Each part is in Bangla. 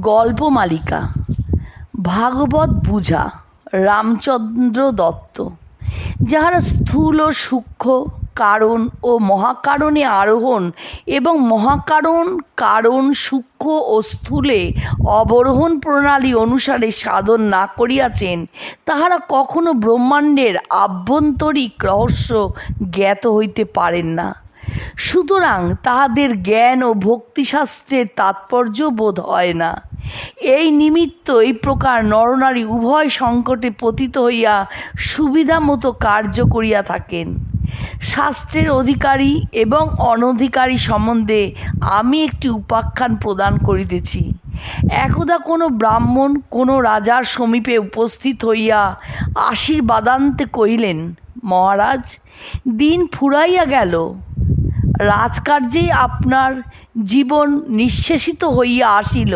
গল্পমালিকা ভাগবত বুঝা রামচন্দ্র দত্ত, যাহারা স্থূল সূক্ষ্ম কারণ ও মহাকারণে আরোহণ এবং মহাকারণ, কারণ, সূক্ষ্ম ও স্থূলে অবরোহণ প্রণালী অনুসারে সাধন না করিয়াছেন, তাহারা কখনো ব্রহ্মাণ্ডের আভ্যন্তরিক রহস্য জ্ঞাত হইতে পারেন না। সুতরাং তাহাদের জ্ঞান ও ভক্তিশাস্ত্রের তাৎপর্য বোধ হয় না। এই নিমিত্ত এই প্রকার নরনারী উভয় সংকটে পতিত হইয়া সুবিধা মতো কার্য করিয়া থাকেন। শাস্ত্রের অধিকারী এবং অনধিকারী সম্বন্ধে আমি একটি উপাখ্যান প্রদান করিতেছি। একদা কোনো ব্রাহ্মণ কোনো রাজার সমীপে উপস্থিত হইয়া আশীর্বাদান্তে কহিলেন, মহারাজ, দিন ফুরাইয়া গেল। রাজকার্যেই আপনার জীবন নিঃশেষিত হইয়া আসিল।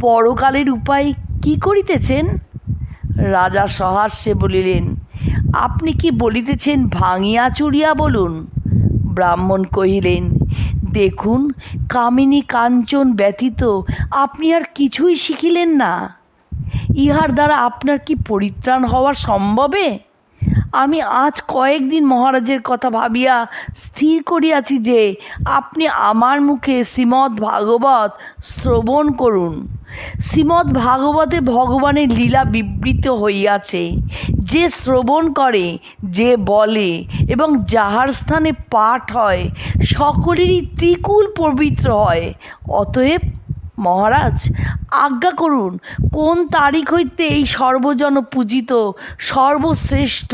পরকালের উপায় কি করিতেছেন? রাজা সহাস্যে বলিলেন, আপনি কি বলিতেছেন ভাঙিয়া চুরিয়া বলুন? ব্রাহ্মণ কহিলেন, দেখুন, কামিনী কাঞ্চন ব্যতীত আপনি আর কিছুই শিখিলেন না। ইহার দ্বারা আপনার কি পরিত্রাণ হওয়া সম্ভবে? আমি আজ কয়েকদিন মহারাজের কথা ভাবিয়া স্থির করিয়াছি যে, আপনি আমার মুখে শ্রীমদ্ ভাগবত শ্রবণ করুন। শ্রীমদ্ ভাগবতে ভগবানের লীলা বিবৃত হইয়াছে। যে শ্রবণ করে, যে বলে এবং যাহার স্থানে পাঠ হয়, সকলেরই ত্রিকুল পবিত্র হয়। অতএব মহারাজ, আজ্ঞা করুন, কোন তারিখ হইতে এই সর্বজন পূজিত, সর্বশ্রেষ্ঠ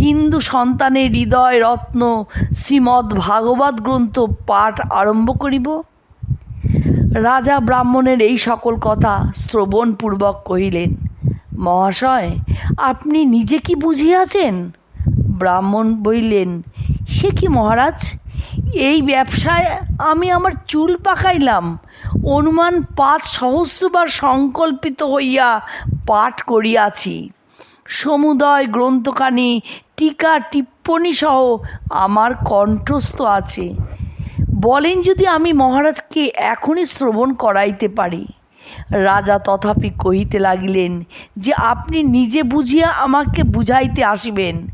হিন্দু সন্তানের হৃদয় রত্ন শ্রীমদ্ ভাগবত গ্রন্থ পাঠ আরম্ভ করিব? রাজা ব্রাহ্মণের এই সকল কথা শ্রবণপূর্বক কহিলেন, মহাশয়, আপনি নিজে কি বুঝিয়াছেন? ব্রাহ্মণ বলিলেন, সে কি মহারাজ? এই ব্যবসায় আমি আমার চুল পাকাইলাম। অনুমান পাঁচ সহস্রবার সংকল্পিত হইয়া পাঠ করিয়াছি। সমুদয় গ্রন্থখানি টিকা টিপ্পণী সহ আমার কণ্ঠস্থ আছে। বলেন যদি আমি মহারাজকে এখনই শ্রবণ করাইতে পারি। রাজা তথাপি কহিতে লাগিলেন যে আপনি নিজে বুঝিয়া আমাকে বুঝাইতে আসিবেন।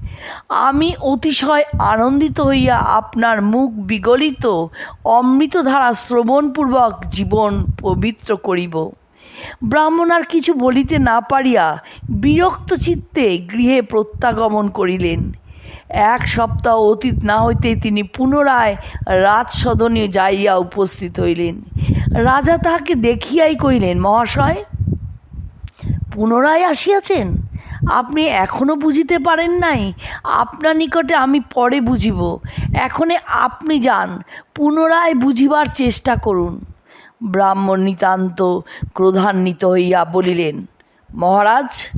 আমি অতিশয় আনন্দিত হইয়া আপনার মুখ বিগলিত, অমৃতধারা শ্রবণপূর্বক জীবন পবিত্র করিব। ব্রাহ্মণ আর কিছু বলিতে না পারিয়া বিরক্ত চিত্তে গৃহে প্রত্যাগমন করিলেন। এক সপ্তাহ অতীত না হইতেই তিনি পুনরায় রাজসদনে যাইয়া উপস্থিত হইলেন। রাজা তাহাকে দেখিয়াই কহিলেন, মহাশয়, পুনরায় আসিয়াছেন? আপনি এখনও বুঝিতে পারেন নাই। আপনার নিকটে আমি পরে বুঝিব। এখনে আপনি যান, পুনরায় বুঝিবার চেষ্টা করুন। ব্রাহ্মণ নিতান্ত ক্রোধান্বিত হইয়া বলিলেন, মহারাজ,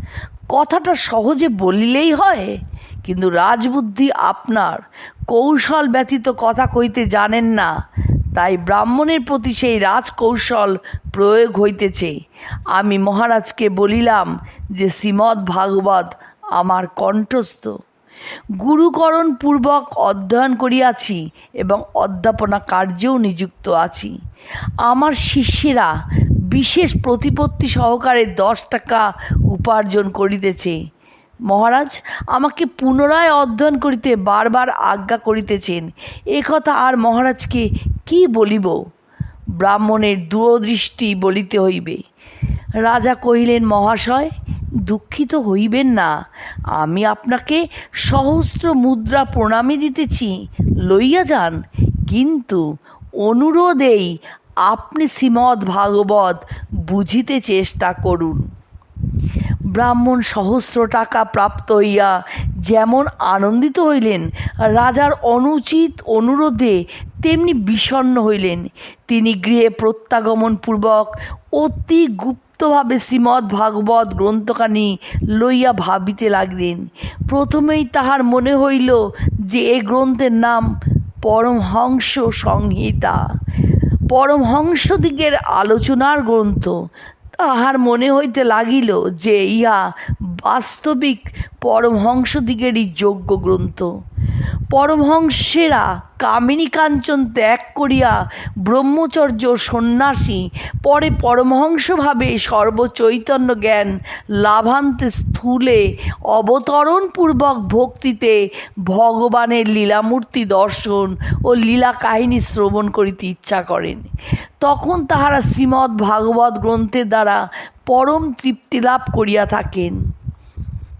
কথাটা সহজে বলিলেই হয়? কিন্তু রাজবুদ্ধি আপনার। কৌশল ব্যতীত কথা কইতে জানেন না। তাই ব্রাহ্মণের প্রতি সেই রাজকৌশল প্রয়োগ হইতেছে। আমি মহারাজকে বলিলাম যে, শ্রীমদ্ ভাগবত আমার কণ্ঠস্থ। গুরুকরণ পূর্বক অধ্যয়ন করিয়াছি এবং অধ্যাপনা কার্যেও নিযুক্ত আছি। আমার শিষ্যেরা বিশেষ প্রতিপত্তি সহকারে দশ টাকা উপার্জন করিতেছে। মহারাজ, আমাকে পুনরায় অধ্যয়ন করিতে বারবার আজ্ঞা করিতেছেন। এ কথা আর মহারাজকে কি বলিব? ব্রাহ্মণের দূরদৃষ্টি বলিতে হইবে। রাজা কহিলেন, মহাশয়, দুঃখিত হইবেন না। আমি আপনাকে সহস্র মুদ্রা প্রণামী দিতেছি, লইয়া যান। কিন্তু অনুরোধেই আপনি শ্রীমদ্ ভাগবত বুঝিতে চেষ্টা করুন। ব্রাহ্মণ সহস্র টাকা প্রাপ্ত হইয়া যেমন আনন্দিত হইলেন, রাজার অনুচিত অনুরোধে তেমনি বিষণ্ণ হইলেন। তিনি গৃহে প্রত্যাগমন পূর্বক অতি গুপ্তভাবে শ্রীমদ্ ভাগবত গ্রন্থখানি লইয়া ভাবিতে লাগলেন। প্রথমেই তাহার মনে হইল যে এ গ্রন্থের নাম পরমহংস সংহিতা। পরমহংসদিগের আলোচনার গ্রন্থ। তাহার মনে হইতে লাগিল যে ইহা বাস্তবিক পরমহংসদিগেরই যোগ্য গ্রন্থ। পরমহংসেরা কামিনী কাঞ্চন ত্যাগ করিয়া ব্রহ্মচর্য সন্ন্যাসী, পরে পরমহংসভাবে সর্বচৈতন্য জ্ঞান লাভান্তে স্থূলে অবতরণপূর্বক ভক্তিতে ভগবানের লীলামূর্তি দর্শন ও লীলা কাহিনী শ্রবণ করিতে ইচ্ছা করেন। তখন তাহারা শ্রীমদ্ ভাগবত গ্রন্থের দ্বারা পরম তৃপ্তি লাভ করিয়া থাকেন।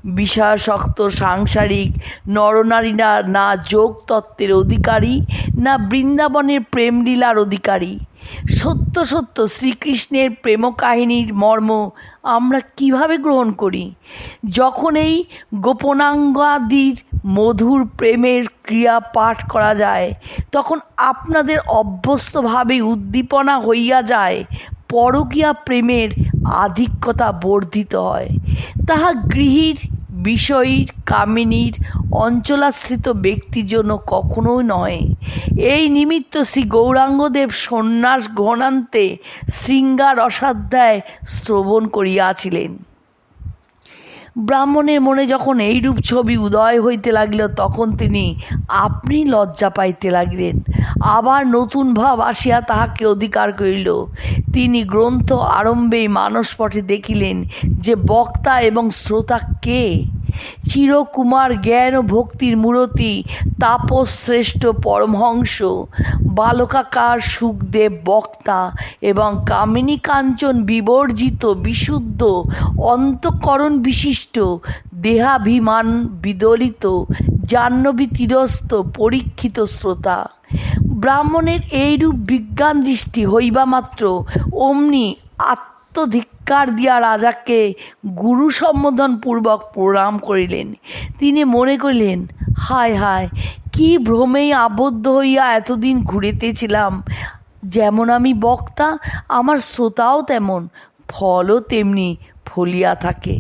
বিষয়াসক্ত সাংসারিক, নরনারীরা না যোগ তত্ত্বের অধিকারী, না বৃন্দাবনের প্রেমলীলার অধিকারী। সত্য সত্য, শ্রীকৃষ্ণের প্রেম কাহিনীর মর্ম আমরা কীভাবে গ্রহণ করি? যখন এই গোপনাঙ্গাদির মধুর প্রেমের ক্রিয়া পাঠ করা যায়, তখন আপনাদের অভ্যস্তভাবে উদ্দীপনা হইয়া যায়, পরকীয়া প্রেমের আধিক্যতা বর্ধিত হয়। তাহা গৃহীর বিষয়ীর কামিনীর অঞ্চলাশ্রিত ব্যক্তির জন্য কখনোই নয়। এই নিমিত্ত শ্রী গৌরাঙ্গদেব সন্ন্যাস ঘনান্তে শৃঙ্গার অসাধ্যায় শ্রবণ করিয়াছিলেন। ব্রাহ্মণের মনে যখন এইরূপ ছবি উদয় হইতে লাগিল, তখন তিনি আপনি লজ্জা পাইতে লাগিলেন। আবার নতুন ভাব আসিয়া তাহাকে অধিকার করিল। তিনি গ্রন্থ আরম্ভেই মানসপটে দেখিলেন যে বক্তা এবং শ্রোতা কে? চিরকুমার জ্ঞান ও ভক্তির মূরতি, তাপস শ্রেষ্ঠ পরমহংস, বালকাকার সুখদেব বক্তা এবং কামিনী কাঞ্চন বিবর্জিত বিশুদ্ধ অন্তঃকরণ বিশিষ্ট দেহাভিমান বিদলিত জাহ্নবী তিরস্ত পরীক্ষিত শ্রোতা। ব্রাহ্মণের এইরূপ বিজ্ঞান দৃষ্টি হইবা মাত্র অমনি আত্মধিক্কার দিয়া রাজাকে গুরু সম্বোধন পূর্বক প্রণাম করিলেন। তিনি মনে করিলেন, হায় হায়, কি ভ্রমেই আবদ্ধ হইয়া এতদিন ঘুরিতেছিলাম। যেমন আমি বক্তা, আমার শ্রোতাও তেমন, ফলও তেমনি ফলিয়া থাকে।